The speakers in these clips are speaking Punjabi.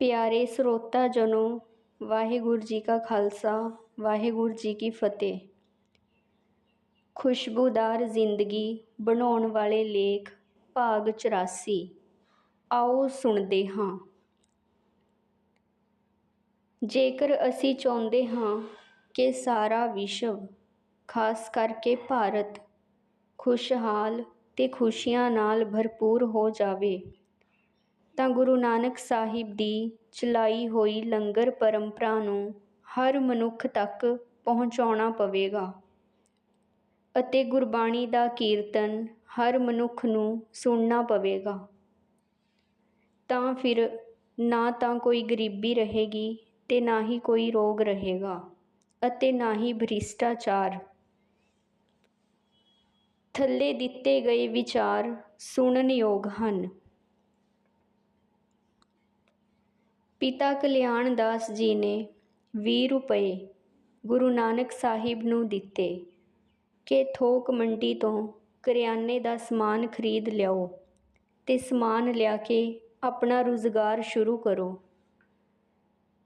ਪਿਆਰੇ ਸਰੋਤਾ ਜਨੋ, ਵਾਹਿਗੁਰੂ ਜੀ ਕਾ ਖਾਲਸਾ, ਵਾਹਿਗੁਰੂ ਜੀ ਕੀ ਫਤਿਹ। ਖੁਸ਼ਬੂਦਾਰ ਜ਼ਿੰਦਗੀ ਬਣਾਉਣ ਵਾਲੇ ਲੇਖ, ਭਾਗ 84 ਆਓ ਸੁਣਦੇ ਹਾਂ। ਜੇਕਰ ਅਸੀਂ ਚਾਹੁੰਦੇ ਹਾਂ ਕਿ ਸਾਰਾ ਵਿਸ਼ਵ, ਖਾਸ ਕਰਕੇ ਭਾਰਤ, ਖੁਸ਼ਹਾਲ ਤੇ ਖੁਸ਼ੀਆਂ ਨਾਲ ਭਰਪੂਰ ਹੋ ਜਾਵੇ ਤਾਂ ਗੁਰੂ ਨਾਨਕ ਸਾਹਿਬ ਦੀ ਚਲਾਈ ਹੋਈ ਲੰਗਰ ਪਰੰਪਰਾ ਨੂੰ ਹਰ ਮਨੁੱਖ ਤੱਕ ਪਹੁੰਚਾਉਣਾ ਪਵੇਗਾ ਅਤੇ ਗੁਰਬਾਣੀ ਦਾ ਕੀਰਤਨ ਹਰ ਮਨੁੱਖ ਨੂੰ ਸੁਣਨਾ ਪਵੇਗਾ। ਤਾਂ ਫਿਰ ਨਾ ਤਾਂ ਕੋਈ ਗਰੀਬੀ ਰਹੇਗੀ ਤੇ ਨਾ ਹੀ ਕੋਈ ਰੋਗ ਰਹੇਗਾ ਅਤੇ ਨਾ ਹੀ ਭ੍ਰਿਸ਼ਟਾਚਾਰ। ਥੱਲੇ ਦਿੱਤੇ ਗਏ ਵਿਚਾਰ ਸੁਣਨਯੋਗ ਹਨ। ਪਿਤਾ ਕਲਿਆਣ ਦਾਸ ਜੀ ਨੇ 20 ਰੁਪਏ ਗੁਰੂ ਨਾਨਕ ਸਾਹਿਬ ਨੂੰ ਦਿੱਤੇ ਕਿ ਥੋਕ ਮੰਡੀ ਤੋਂ ਕਰਿਆਨੇ ਦਾ ਸਮਾਨ ਖਰੀਦ ਲਿਆਓ ਤੇ ਸਮਾਨ ਲਿਆ ਕੇ ਆਪਣਾ ਰੁਜ਼ਗਾਰ ਸ਼ੁਰੂ ਕਰੋ।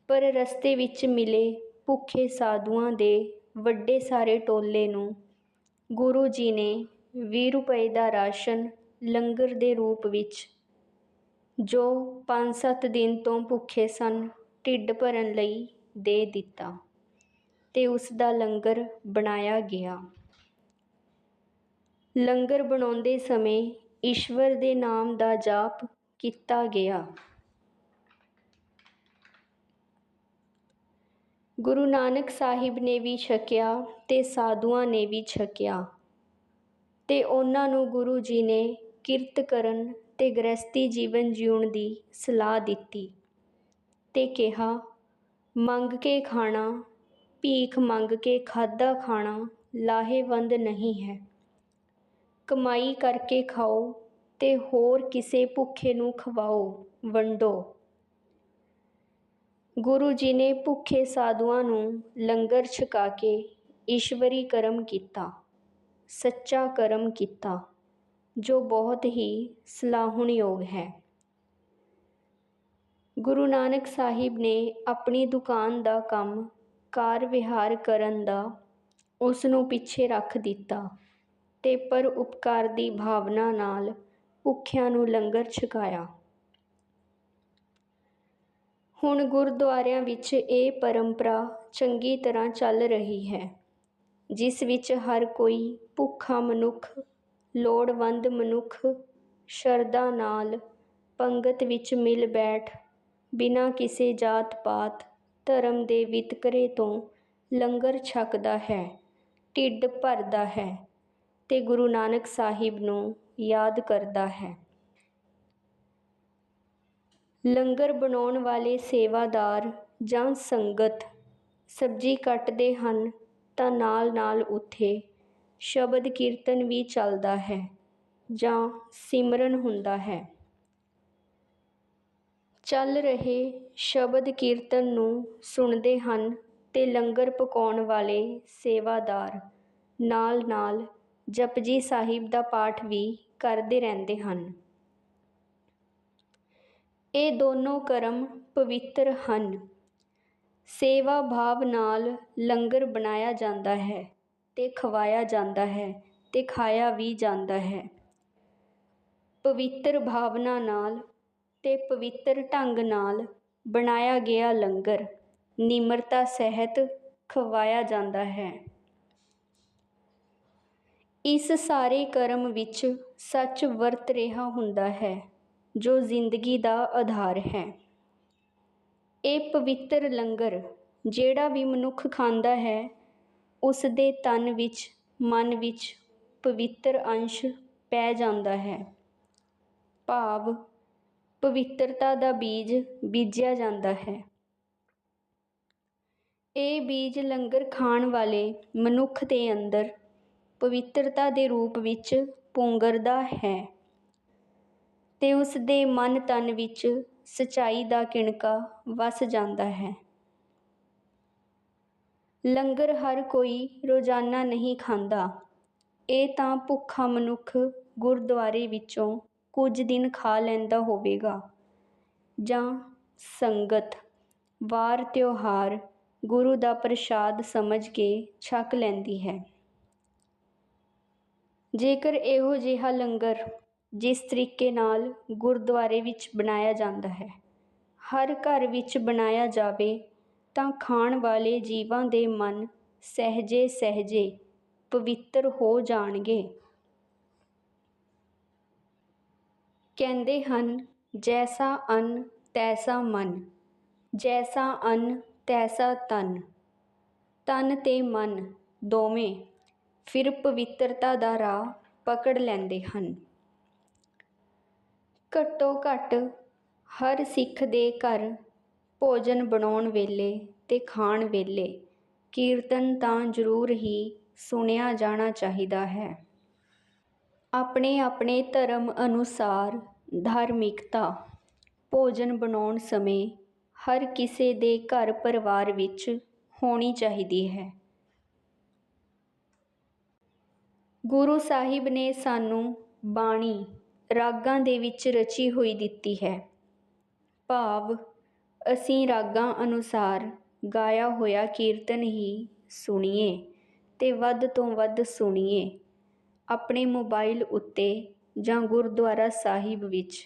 ਪਰ ਰਸਤੇ ਵਿੱਚ ਮਿਲੇ ਭੁੱਖੇ ਸਾਧੂਆਂ ਦੇ ਵੱਡੇ ਸਾਰੇ ਟੋਲੇ ਨੂੰ ਗੁਰੂ ਜੀ ਨੇ 20 ਰੁਪਏ ਦਾ ਰਾਸ਼ਨ ਲੰਗਰ ਦੇ ਰੂਪ ਵਿੱਚ ਜੋ 5-7 ਦਿਨ ਤੋਂ ਭੁੱਖੇ ਸਨ, ਢਿੱਡ ਭਰਨ ਲਈ ਦੇ ਦਿੱਤਾ ਅਤੇ ਉਸ ਦਾ ਲੰਗਰ ਬਣਾਇਆ ਗਿਆ। ਲੰਗਰ ਬਣਾਉਂਦੇ ਸਮੇਂ ਈਸ਼ਵਰ ਦੇ ਨਾਮ ਦਾ ਜਾਪ ਕੀਤਾ ਗਿਆ। ਗੁਰੂ ਨਾਨਕ ਸਾਹਿਬ ਨੇ ਵੀ ਛਕਿਆ ਤੇ ਸਾਧੂਆਂ ਨੇ ਵੀ ਛਕਿਆ ਤੇ ਉਹਨਾਂ ਨੂੰ ਗੁਰੂ ਜੀ ਨੇ ਕਿਰਤ ਕਰਨ ਅਤੇ ਗ੍ਰਸਤੀ ਜੀਵਨ ਜਿਉਣ ਦੀ ਸਲਾਹ ਦਿੱਤੀ ਅਤੇ ਕਿਹਾ, ਮੰਗ ਕੇ ਖਾਣਾ, ਭੀਖ ਮੰਗ ਕੇ ਖਾਧਾ ਖਾਣਾ ਲਾਹੇਵੰਦ ਨਹੀਂ ਹੈ। ਕਮਾਈ ਕਰਕੇ ਖਾਓ ਅਤੇ ਹੋਰ ਕਿਸੇ ਭੁੱਖੇ ਨੂੰ ਖਵਾਓ, ਵੰਡੋ। ਗੁਰੂ ਜੀ ਨੇ ਭੁੱਖੇ ਸਾਧੂਆਂ ਨੂੰ ਲੰਗਰ ਛਕਾ ਕੇ ਈਸ਼ਵਰੀ ਕਰਮ ਕੀਤਾ, ਸੱਚਾ ਕਰਮ ਕੀਤਾ। ਜੋ ਬਹੁਤ ਹੀ ਸਲਾਹੁਣਯੋਗ ਹੈ। ਗੁਰੂ ਨਾਨਕ ਸਾਹਿਬ ਨੇ ਆਪਣੀ ਦੁਕਾਨ ਦਾ ਕੰਮ, ਕਾਰ ਵਿਹਾਰ ਕਰਨ ਦਾ ਉਸ ਨੂੰ ਪਿੱਛੇ ਰੱਖ ਦਿੱਤਾ ਤੇ ਪਰ ਉਪਕਾਰ ਦੀ ਭਾਵਨਾ ਨਾਲ ਭੁੱਖਿਆਂ ਨੂੰ ਲੰਗਰ ਛਕਾਇਆ। ਹੁਣ ਗੁਰਦੁਆਰਿਆਂ ਵਿੱਚ ਇਹ ਪਰੰਪਰਾ ਚੰਗੀ ਤਰ੍ਹਾਂ ਚੱਲ ਰਹੀ ਹੈ, ਜਿਸ ਵਿੱਚ ਹਰ ਕੋਈ ਭੁੱਖਾ ਮਨੁੱਖ ਲੋੜਵੰਦ ਮਨੁੱਖ ਸ਼ਰਧਾ ਨਾਲ ਪੰਗਤ ਵਿੱਚ ਮਿਲ ਬੈਠ ਬਿਨਾਂ ਕਿਸੇ ਜਾਤ ਪਾਤ ਧਰਮ ਦੇ ਵਿਤਕਰੇ ਤੋਂ ਲੰਗਰ ਛਕਦਾ ਹੈ, ਢਿੱਡ ਭਰਦਾ ਹੈ ਅਤੇ ਗੁਰੂ ਨਾਨਕ ਸਾਹਿਬ ਨੂੰ ਯਾਦ ਕਰਦਾ ਹੈ। ਲੰਗਰ ਬਣਾਉਣ ਵਾਲੇ ਸੇਵਾਦਾਰ ਜਾਂ ਸੰਗਤ ਸਬਜ਼ੀ ਕੱਟਦੇ ਹਨ ਤਾਂ ਨਾਲ ਨਾਲ ਉੱਥੇ ਸ਼ਬਦ ਕੀਰਤਨ ਵੀ ਚੱਲਦਾ ਹੈ ਜਾਂ ਸਿਮਰਨ ਹੁੰਦਾ ਹੈ। ਚੱਲ ਰਹੇ ਸ਼ਬਦ ਕੀਰਤਨ ਨੂੰ ਸੁਣਦੇ ਹਨ ਤੇ ਲੰਗਰ ਪਕਾਉਣ ਵਾਲੇ ਸੇਵਾਦਾਰ। ਨਾਲ ਨਾਲ ਜਪਜੀ ਸਾਹਿਬ ਦਾ ਪਾਠ ਵੀ ਕਰਦੇ ਰਹਿੰਦੇ ਹਨ। ਇਹ ਦੋਨੋਂ ਕਰਮ ਪਵਿੱਤਰ ਹਨ। ਸੇਵਾ ਭਾਵ ਨਾਲ ਲੰਗਰ ਬਣਾਇਆ ਜਾਂਦਾ ਹੈ। ਤੇ ਖਵਾਇਆ ਜਾਂਦਾ ਹੈ ਅਤੇ ਖਾਇਆ ਵੀ ਜਾਂਦਾ ਹੈ। ਪਵਿੱਤਰ ਭਾਵਨਾ ਨਾਲ ਅਤੇ ਪਵਿੱਤਰ ਢੰਗ ਨਾਲ ਬਣਾਇਆ ਗਿਆ ਲੰਗਰ ਨਿਮਰਤਾ ਸਹਿਤ ਖਵਾਇਆ ਜਾਂਦਾ ਹੈ। ਇਸ ਸਾਰੇ ਕਰਮ ਵਿੱਚ ਸੱਚ ਵਰਤ ਰਿਹਾ ਹੁੰਦਾ ਹੈ, ਜੋ ਜ਼ਿੰਦਗੀ ਦਾ ਆਧਾਰ ਹੈ। ਇਹ ਪਵਿੱਤਰ ਲੰਗਰ ਜਿਹੜਾ ਵੀ ਮਨੁੱਖ ਖਾਂਦਾ ਹੈ ਉਸ ਦੇ ਤਨ ਵਿੱਚ, ਮਨ ਵਿੱਚ ਪਵਿੱਤਰ ਅੰਸ਼ ਪੈ ਜਾਂਦਾ ਹੈ। ਭਾਵ, ਪਵਿੱਤਰਤਾ ਦਾ ਬੀਜ ਬੀਜਿਆ ਜਾਂਦਾ ਹੈ। ਇਹ ਬੀਜ ਲੰਗਰ ਖਾਣ ਵਾਲੇ ਮਨੁੱਖ ਦੇ ਅੰਦਰ ਪਵਿੱਤਰਤਾ ਦੇ ਰੂਪ ਵਿੱਚ ਪੁੰਗਰਦਾ ਹੈ ਤੇ ਉਸ ਦੇ ਮਨ ਤਨ ਵਿੱਚ ਸਚਾਈ ਦਾ ਕਿਣਕਾ ਵਸ ਜਾਂਦਾ ਹੈ। ਲੰਗਰ ਹਰ ਕੋਈ ਰੋਜ਼ਾਨਾ ਨਹੀਂ ਖਾਂਦਾ। ਇਹ ਤਾਂ ਭੁੱਖਾ ਮਨੁੱਖ ਗੁਰਦੁਆਰੇ ਵਿੱਚੋਂ ਕੁਝ ਦਿਨ ਖਾ ਲੈਂਦਾ ਹੋਵੇਗਾ। ਜਾਂ ਸੰਗਤ, ਵਾਰ ਤਿਉਹਾਰ ਗੁਰੂ ਦਾ ਪ੍ਰਸ਼ਾਦ ਸਮਝ ਕੇ ਛਕ ਲੈਂਦੀ ਹੈ। ਜੇਕਰ ਇਹੋ ਜਿਹਾ ਲੰਗਰ ਜਿਸ ਤਰੀਕੇ ਨਾਲ ਗੁਰਦੁਆਰੇ ਵਿੱਚ ਬਣਾਇਆ ਜਾਂਦਾ ਹੈ, ਹਰ ਘਰ ਵਿੱਚ ਬਣਾਇਆ ਜਾਵੇ ਤਾਂ ਖਾਣ ਵਾਲੇ ਜੀਵਾਂ ਦੇ ਮਨ ਸਹਿਜੇ ਸਹਿਜੇ ਪਵਿੱਤਰ ਹੋ ਜਾਣਗੇ। ਕਹਿੰਦੇ ਹਨ, ਜੈਸਾ ਅੰਨ, ਤੈਸਾ ਮਨ। ਜੈਸਾ ਅੰਨ, ਤੈਸਾ ਤਨ। ਤਨ ਤੇ ਮਨ ਦੋਵੇਂ ਫਿਰ ਪਵਿੱਤਰਤਾ ਦਾ ਰਾਹ ਪਕੜ ਲੈਂਦੇ ਹਨ। ਘੱਟੋ ਘੱਟ ਹਰ ਸਿੱਖ ਦੇ ਘਰ ਭੋਜਨ ਬਣਾਉਣ ਵੇਲੇ ਅਤੇ ਖਾਣ ਵੇਲੇ ਕੀਰਤਨ ਤਾਂ ਜ਼ਰੂਰ ਹੀ ਸੁਣਿਆ ਜਾਣਾ ਚਾਹੀਦਾ ਹੈ। ਆਪਣੇ ਆਪਣੇ ਧਰਮ ਅਨੁਸਾਰ ਧਾਰਮਿਕਤਾ, ਭੋਜਨ ਬਣਾਉਣ ਸਮੇਂ ਹਰ ਕਿਸੇ ਦੇ ਘਰ ਪਰਿਵਾਰ ਵਿੱਚ ਹੋਣੀ ਚਾਹੀਦੀ ਹੈ। ਗੁਰੂ ਸਾਹਿਬ ਨੇ ਸਾਨੂੰ ਬਾਣੀ ਰਾਗਾਂ ਦੇ ਵਿੱਚ ਰਚੀ ਹੋਈ ਦਿੱਤੀ ਹੈ। ਭਾਵ ਅਸੀਂ ਰਾਗਾਂ ਅਨੁਸਾਰ ਗਾਇਆ ਹੋਇਆ ਕੀਰਤਨ ਹੀ ਸੁਣੀਏ ਅਤੇ ਵੱਧ ਤੋਂ ਵੱਧ ਸੁਣੀਏ। ਆਪਣੇ ਮੋਬਾਈਲ ਉੱਤੇ ਜਾਂ ਗੁਰਦੁਆਰਾ ਸਾਹਿਬ ਵਿੱਚ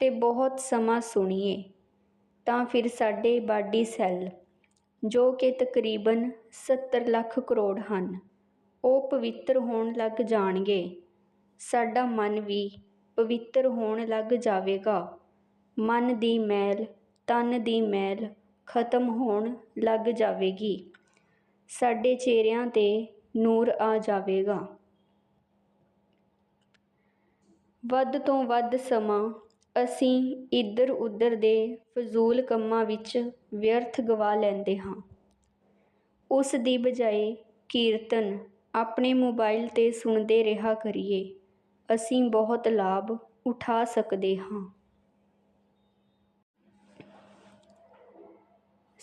ਅਤੇ ਬਹੁਤ ਸਮਾਂ ਸੁਣੀਏ, ਤਾਂ ਫਿਰ ਸਾਡੇ ਬਾਡੀ ਸੈੱਲ, ਜੋ ਕਿ ਤਕਰੀਬਨ 70 ਲੱਖ ਕਰੋੜ ਹਨ, ਉਹ ਪਵਿੱਤਰ ਹੋਣ ਲੱਗ ਜਾਣਗੇ। ਸਾਡਾ ਮਨ ਵੀ ਪਵਿੱਤਰ ਹੋਣ ਲੱਗ ਜਾਵੇਗਾ। ਮਨ ਦੀ ਮੈਲ ਤਨ ਦੀ ਮੈਲ ਖਤਮ ਹੋਣ ਲੱਗ ਜਾਵੇਗੀ। ਸਾਡੇ ਚਿਹਰਿਆਂ ਤੇ ਨੂਰ ਆ ਜਾਵੇਗਾ। ਵੱਧ ਤੋਂ ਵੱਧ ਸਮਾਂ ਅਸੀਂ ਇੱਧਰ ਉੱਧਰ ਦੇ ਫਜ਼ੂਲ ਕੰਮਾਂ ਵਿੱਚ ਵਿਅਰਥ ਗਵਾ ਲੈਂਦੇ ਹਾਂ। ਉਸ ਦੀ ਬਜਾਏ ਕੀਰਤਨ ਆਪਣੇ ਮੋਬਾਈਲ ਤੇ ਸੁਣਦੇ ਰਿਹਾ ਕਰੀਏ। ਅਸੀਂ ਬਹੁਤ ਲਾਭ ਉਠਾ ਸਕਦੇ ਹਾਂ।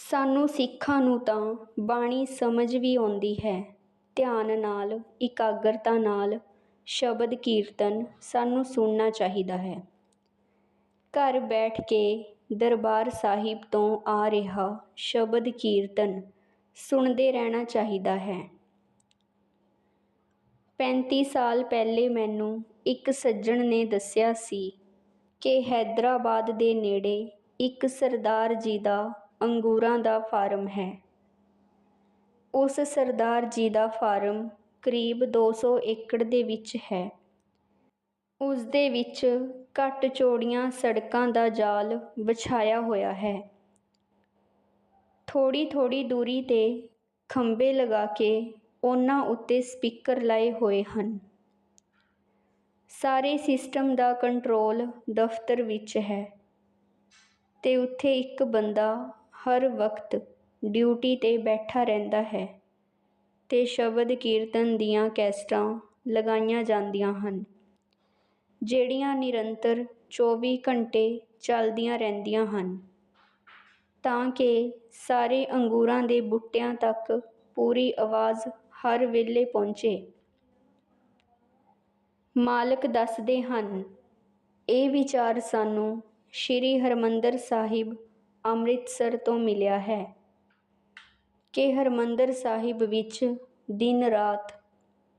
ਸਾਨੂੰ ਸਿੱਖਾਂ ਨੂੰ ਤਾਂ ਬਾਣੀ ਸਮਝ ਵੀ ਆਉਂਦੀ ਹੈ। ਧਿਆਨ ਨਾਲ, ਇਕਾਗਰਤਾ ਨਾਲ, ਸ਼ਬਦ ਕੀਰਤਨ ਸਾਨੂੰ ਸੁਣਨਾ ਚਾਹੀਦਾ ਹੈ। ਘਰ ਬੈਠ ਕੇ ਦਰਬਾਰ ਸਾਹਿਬ ਤੋਂ ਆ ਰਿਹਾ ਸ਼ਬਦ ਕੀਰਤਨ ਸੁਣਦੇ ਰਹਿਣਾ ਚਾਹੀਦਾ ਹੈ। 35 ਸਾਲ ਪਹਿਲੇ ਮੈਨੂੰ ਇੱਕ ਸੱਜਣ ਨੇ ਦੱਸਿਆ ਸੀ ਕਿ ਹੈਦਰਾਬਾਦ ਦੇ ਨੇੜੇ ਇੱਕ ਸਰਦਾਰ ਜੀ ਦਾ ਅੰਗੂਰਾਂ ਦਾ ਫਾਰਮ ਹੈ। ਉਸ ਸਰਦਾਰ ਜੀ ਦਾ ਫਾਰਮ ਕਰੀਬ 200 ਏਕੜ ਦੇ ਵਿੱਚ ਹੈ। ਉਸ ਦੇ ਵਿੱਚ ਘੱਟ ਚੌੜੀਆਂ ਸੜਕਾਂ ਦਾ ਜਾਲ ਵਿਛਾਇਆ ਹੋਇਆ ਹੈ। ਥੋੜੀ ਥੋੜੀ ਦੂਰੀ ਤੇ ਖੰਭੇ ਲਗਾ ਕੇ ਉਹਨਾਂ ਉੱਤੇ ਸਪੀਕਰ ਲਾਏ ਹੋਏ ਹਨ। ਸਾਰੇ ਸਿਸਟਮ ਦਾ ਕੰਟਰੋਲ ਦਫ਼ਤਰ ਵਿੱਚ ਹੈ ਤੇ ਉੱਥੇ ਇੱਕ ਬੰਦਾ ਹਰ ਵਕਤ ਡਿਊਟੀ ਤੇ ਬੈਠਾ ਰਹਿੰਦਾ ਹੈ ਅਤੇ ਸ਼ਬਦ ਕੀਰਤਨ ਦੀਆਂ ਕੈਸਟਾਂ ਲਗਾਈਆਂ ਜਾਂਦੀਆਂ ਹਨ, ਜਿਹੜੀਆਂ ਨਿਰੰਤਰ 24 ਘੰਟੇ ਚੱਲਦੀਆਂ ਰਹਿੰਦੀਆਂ ਹਨ। ਤਾਂ ਕਿ ਸਾਰੇ ਅੰਗੂਰਾਂ ਦੇ ਬੂਟਿਆਂ ਤੱਕ ਪੂਰੀ ਆਵਾਜ਼ ਹਰ ਵੇਲੇ ਪਹੁੰਚੇ। ਮਾਲਕ ਦੱਸਦੇ ਹਨ, ਇਹ ਵਿਚਾਰ ਸਾਨੂੰ ਸ਼੍ਰੀ ਹਰਿਮੰਦਰ ਸਾਹਿਬ ਅੰਮ੍ਰਿਤਸਰ ਤੋਂ ਮਿਲਿਆ ਹੈ। ਕਿ ਹਰਿਮੰਦਰ ਸਾਹਿਬ ਵਿੱਚ ਦਿਨ ਰਾਤ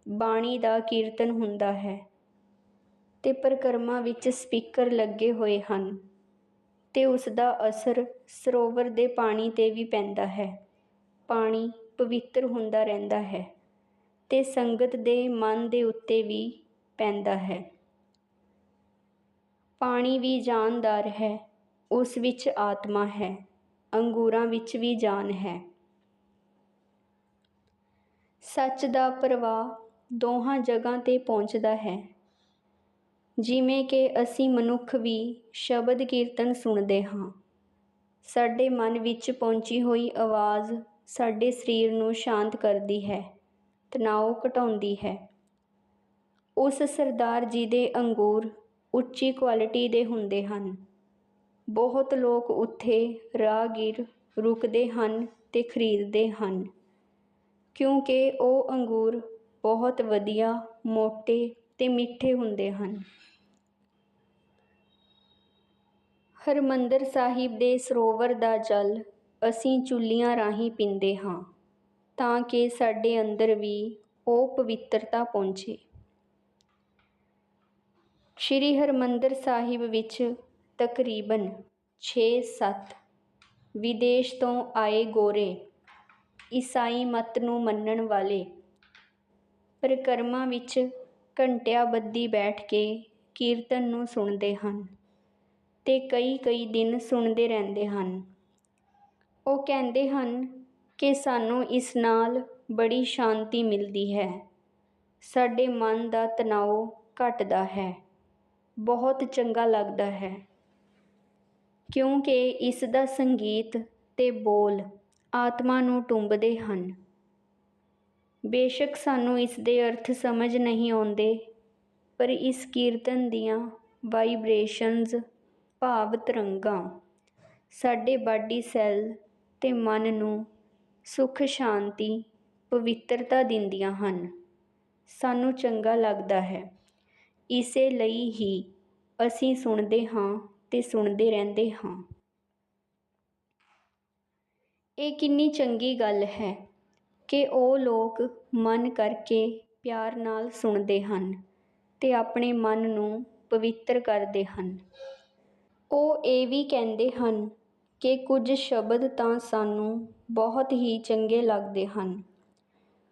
ਬਾਣੀ ਦਾ ਕੀਰਤਨ ਹੁੰਦਾ ਹੈ ਅਤੇ ਪਰਿਕਰਮਾ ਵਿੱਚ ਸਪੀਕਰ ਲੱਗੇ ਹੋਏ ਹਨ ਅਤੇ ਉਸ ਦਾ ਅਸਰ ਸਰੋਵਰ ਦੇ ਪਾਣੀ ਤੇ ਵੀ ਪੈਂਦਾ ਹੈ। ਪਾਣੀ ਪਵਿੱਤਰ ਹੁੰਦਾ ਰਹਿੰਦਾ ਹੈ ਅਤੇ ਸੰਗਤ ਦੇ ਮਨ ਦੇ ਉੱਤੇ ਵੀ ਪੈਂਦਾ ਹੈ। ਪਾਣੀ ਵੀ ਜਾਨਦਾਰ ਹੈ ਉਸ ਵਿੱਚ ਆਤਮਾ ਹੈ, ਅੰਗੂਰਾਂ ਵਿੱਚ ਵੀ ਜਾਨ ਹੈ। ਸੱਚ ਦਾ ਪ੍ਰਵਾਹ ਦੋਹਾਂ ਜਗ੍ਹਾ ਤੇ ਪਹੁੰਚਦਾ ਹੈ। ਜਿਵੇਂ ਕਿ ਅਸੀਂ ਮਨੁੱਖ ਵੀ ਸ਼ਬਦ ਕੀਰਤਨ ਸੁਣਦੇ ਹਾਂ। ਸਾਡੇ ਮਨ ਵਿੱਚ ਪਹੁੰਚੀ ਹੋਈ ਆਵਾਜ਼ ਸਾਡੇ ਸਰੀਰ ਨੂੰ ਸ਼ਾਂਤ ਕਰਦੀ ਹੈ ਤਣਾਅ ਘਟਾਉਂਦੀ ਹੈ। ਉਸ ਸਰਦਾਰ ਜੀ ਦੇ ਅੰਗੂਰ ਉੱਚੀ ਕੁਆਲਿਟੀ ਦੇ ਹੁੰਦੇ ਹਨ। ਬਹੁਤ ਲੋਕ ਉੱਥੇ ਰਾਹਗੀਰ ਰੁਕਦੇ ਹਨ ਅਤੇ ਖਰੀਦਦੇ ਹਨ, ਕਿਉਂਕਿ ਉਹ ਅੰਗੂਰ ਬਹੁਤ ਵਧੀਆ, ਮੋਟੇ ਅਤੇ ਮਿੱਠੇ ਹੁੰਦੇ ਹਨ। ਹਰਿਮੰਦਰ ਸਾਹਿਬ ਦੇ ਸਰੋਵਰ ਦਾ ਜਲ ਅਸੀਂ ਚੁੱਲ੍ਹੀਆਂ ਰਾਹੀਂ ਪੀਂਦੇ ਹਾਂ, ਤਾਂ ਕਿ ਸਾਡੇ ਅੰਦਰ ਵੀ ਉਹ ਪਵਿੱਤਰਤਾ ਪਹੁੰਚੇ। ਸ਼੍ਰੀ ਹਰਿਮੰਦਰ ਸਾਹਿਬ ਵਿੱਚ ਤਕਰੀਬਨ 6-7 ਵਿਦੇਸ਼ ਤੋਂ ਆਏ ਗੋਰੇ ਈਸਾਈ ਮਤ ਨੂੰ ਮੰਨਣ ਵਾਲੇ ਪਰਿਕਰਮਾ ਵਿੱਚ ਘੰਟਿਆਂ ਬੱਧੀ ਬੈਠ ਕੇ ਕੀਰਤਨ ਨੂੰ ਸੁਣਦੇ ਹਨ ਅਤੇ ਕਈ ਕਈ ਦਿਨ ਸੁਣਦੇ ਰਹਿੰਦੇ ਹਨ। ਉਹ ਕਹਿੰਦੇ ਹਨ ਕਿ ਸਾਨੂੰ ਇਸ ਨਾਲ ਬੜੀ ਸ਼ਾਂਤੀ ਮਿਲਦੀ ਹੈ। ਸਾਡੇ ਮਨ ਦਾ ਤਣਾਅ ਘਟਦਾ ਹੈ। ਬਹੁਤ ਚੰਗਾ ਲੱਗਦਾ ਹੈ। ਕਿਉਂਕਿ ਇਸ ਦਾ ਸੰਗੀਤ ਤੇ ਬੋਲ ਆਤਮਾ ਨੂੰ ਟੁੰਬਦੇ ਹਨ। ਬੇਸ਼ੱਕ ਸਾਨੂੰ ਇਸ ਦੇ ਅਰਥ ਸਮਝ ਨਹੀਂ ਆਉਂਦੇ, ਪਰ ਇਸ ਕੀਰਤਨ ਦੀਆਂ ਵਾਈਬ੍ਰੇਸ਼ਨਜ਼ ਭਾਵ ਤਰੰਗਾਂ ਸਾਡੇ ਬਾਡੀ ਸੈੱਲ ਤੇ ਮਨ ਨੂੰ ਸੁਖ, ਸ਼ਾਂਤੀ, ਪਵਿੱਤਰਤਾ ਦਿੰਦੀਆਂ ਹਨ। ਸਾਨੂੰ ਚੰਗਾ ਲੱਗਦਾ ਹੈ। ਇਸੇ ਲਈ ਹੀ ਅਸੀਂ ਸੁਣਦੇ ਹਾਂ ਤੇ ਸੁਣਦੇ ਰਹਿੰਦੇ ਹਾਂ। ਇਹ ਕਿੰਨੀ ਚੰਗੀ ਗੱਲ ਹੈ ਕਿ ਉਹ ਲੋਕ ਮਨ ਕਰਕੇ ਪਿਆਰ ਨਾਲ ਸੁਣਦੇ ਹਨ ਤੇ ਆਪਣੇ ਮਨ ਨੂੰ ਪਵਿੱਤਰ ਕਰਦੇ ਹਨ। ਉਹ ਇਹ ਵੀ ਕਹਿੰਦੇ ਹਨ ਕਿ ਕੁਝ ਸ਼ਬਦ ਤਾਂ ਸਾਨੂੰ ਬਹੁਤ ਹੀ ਚੰਗੇ ਲੱਗਦੇ ਹਨ,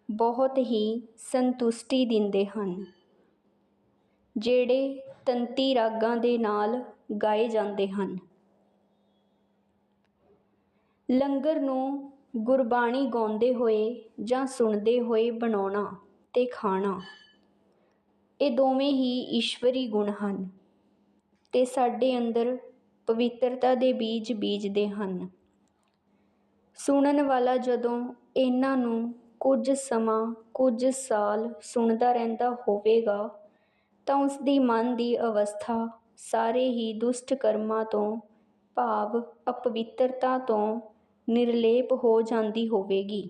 ਬਹੁਤ ਹੀ ਸੰਤੁਸ਼ਟੀ ਦਿੰਦੇ ਹਨ, ਜਿਹੜੇ ਤੰਤੀ ਰਾਗਾਂ ਦੇ ਨਾਲ ਗਾਏ ਜਾਂਦੇ ਹਨ। ਲੰਗਰ ਨੂੰ ਗੁਰਬਾਣੀ ਗਾਉਂਦੇ ਹੋਏ ਜਾਂ ਸੁਣਦੇ ਹੋਏ ਬਣਾਉਣਾ ਤੇ ਖਾਣਾ, ਇਹ ਦੋਵੇਂ ਹੀ ਈਸ਼ਵਰੀ ਗੁਣ ਹਨ ਤੇ ਸਾਡੇ ਅੰਦਰ ਪਵਿੱਤਰਤਾ ਦੇ ਬੀਜ ਬੀਜਦੇ ਹਨ। ਸੁਣਨ ਵਾਲਾ ਜਦੋਂ ਇਹਨਾਂ ਨੂੰ ਕੁਝ ਸਮਾਂ, ਕੁਝ ਸਾਲ ਸੁਣਦਾ ਰਹਿੰਦਾ ਹੋਵੇਗਾ ਤਾਂ ਉਸ ਦੀ ਮਨ ਦੀ ਅਵਸਥਾ ਸਾਰੇ ਹੀ ਦੁਸ਼ਟ ਕਰਮਾਂ ਤੋਂ ਭਾਵ ਅਪਵਿੱਤਰਤਾ ਤੋਂ ਨਿਰਲੇਪ ਹੋ ਜਾਂਦੀ ਹੋਵੇਗੀ।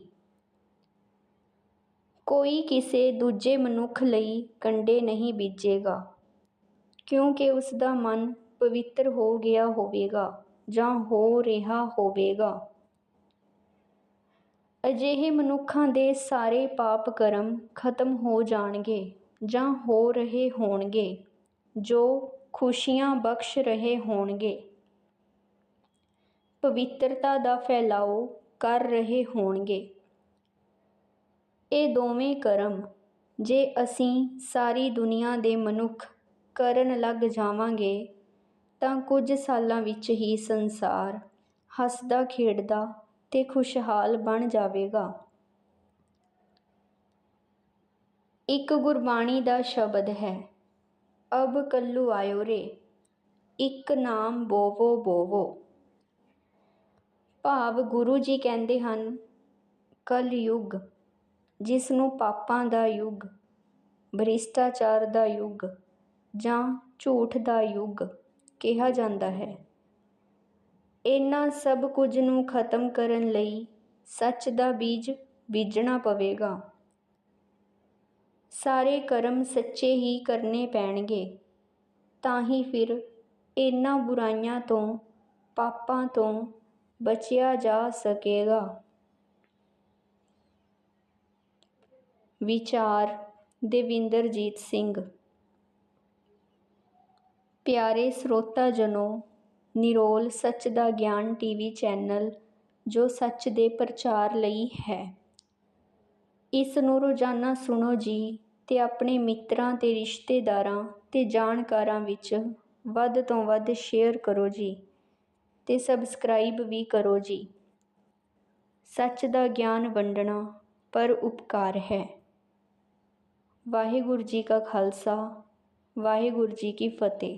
ਕੋਈ ਕਿਸੇ ਦੂਜੇ ਮਨੁੱਖ ਲਈ ਕੰਡੇ ਨਹੀਂ ਬੀਜੇਗਾ, ਕਿਉਂਕਿ ਉਸਦਾ ਮਨ ਪਵਿੱਤਰ ਹੋ ਗਿਆ ਹੋਵੇਗਾ ਜਾਂ ਹੋ ਰਿਹਾ ਹੋਵੇਗਾ। ਅਜਿਹੇ ਮਨੁੱਖਾਂ ਦੇ ਸਾਰੇ ਪਾਪ ਕਰਮ ਖਤਮ ਹੋ ਜਾਣਗੇ ਜਾਂ ਹੋ ਰਹੇ ਹੋਣਗੇ, ਜੋ ਖੁਸ਼ੀਆਂ ਬਖਸ਼ ਰਹੇ ਹੋਣਗੇ। ਪਵਿੱਤਰਤਾ ਦਾ ਫੈਲਾਓ ਕਰ ਰਹੇ ਹੋਣਗੇ। ਇਹ ਦੋਵੇਂ ਕਰਮ, ਜੇ ਅਸੀਂ ਸਾਰੀ ਦੁਨੀਆ ਦੇ ਮਨੁੱਖ ਕਰਨ ਲੱਗ ਜਾਵਾਂਗੇ, ਤਾਂ ਕੁਝ ਸਾਲਾਂ ਵਿੱਚ ਹੀ ਸੰਸਾਰ ਹੱਸਦਾ, ਖੇਡਦਾ ਤੇ ਖੁਸ਼ਹਾਲ ਬਣ ਜਾਵੇਗਾ। ਇੱਕ ਗੁਰਬਾਣੀ ਦਾ ਸ਼ਬਦ ਹੈ ਅਬ ਕੱਲੂ ਆਇਓ ਰੇ। ਇੱਕ ਨਾਮ ਬੋਵੋ ਬੋਵੋ। ਭਾਵ ਗੁਰੂ ਜੀ ਕਹਿੰਦੇ ਹਨ ਕਲ ਯੁੱਗ ਜਿਸ ਨੂੰ ਪਾਪਾਂ ਦਾ ਯੁੱਗ, ਭ੍ਰਿਸ਼ਟਾਚਾਰ ਦਾ ਯੁੱਗ ਜਾਂ ਝੂਠ ਦਾ ਯੁੱਗ ਕਿਹਾ ਜਾਂਦਾ ਹੈ। ਇਹਨਾਂ ਸਭ ਕੁਝ ਨੂੰ ਖਤਮ ਕਰਨ ਲਈ ਸੱਚ ਦਾ ਬੀਜ ਬੀਜਣਾ ਪਵੇਗਾ। ਸਾਰੇ ਕਰਮ ਸੱਚੇ ਹੀ ਕਰਨੇ ਪੈਣਗੇ। ਤਾਂ ਹੀ ਫਿਰ ਇਹਨਾਂ ਬੁਰਾਈਆਂ ਤੋਂ, ਪਾਪਾਂ ਤੋਂ ਬਚਿਆ ਜਾ ਸਕੇਗਾ। ਵਿਚਾਰ ਦੇਵਿੰਦਰਜੀਤ ਸਿੰਘ। ਪਿਆਰੇ ਸਰੋਤਾ ਜਨੋ ਨਿਰੋਲ ਸੱਚ ਦਾ ਗਿਆਨ ਟੀਵੀ ਚੈਨਲ, ਜੋ ਸੱਚ ਦੇ ਪ੍ਰਚਾਰ ਲਈ ਹੈ। ਇਸ ਨੂੰ ਰੋਜ਼ਾਨਾ ਸੁਣੋ ਜੀ। ਅਤੇ ਆਪਣੇ ਮਿੱਤਰਾਂ ਅਤੇ ਰਿਸ਼ਤੇਦਾਰਾਂ ਅਤੇ ਜਾਣਕਾਰਾਂ ਵਿੱਚ ਵੱਧ ਤੋਂ ਵੱਧ ਸ਼ੇਅਰ ਕਰੋ ਜੀ ਅਤੇ ਸਬਸਕ੍ਰਾਈਬ ਵੀ ਕਰੋ ਜੀ। ਸੱਚ ਦਾ ਗਿਆਨ ਵੰਡਣਾ ਪਰ ਉਪਕਾਰ ਹੈ। ਵਾਹਿਗੁਰੂ ਜੀ ਕਾ ਖਾਲਸਾ, ਵਾਹਿਗੁਰੂ ਜੀ ਕੀ ਫਤਿਹ।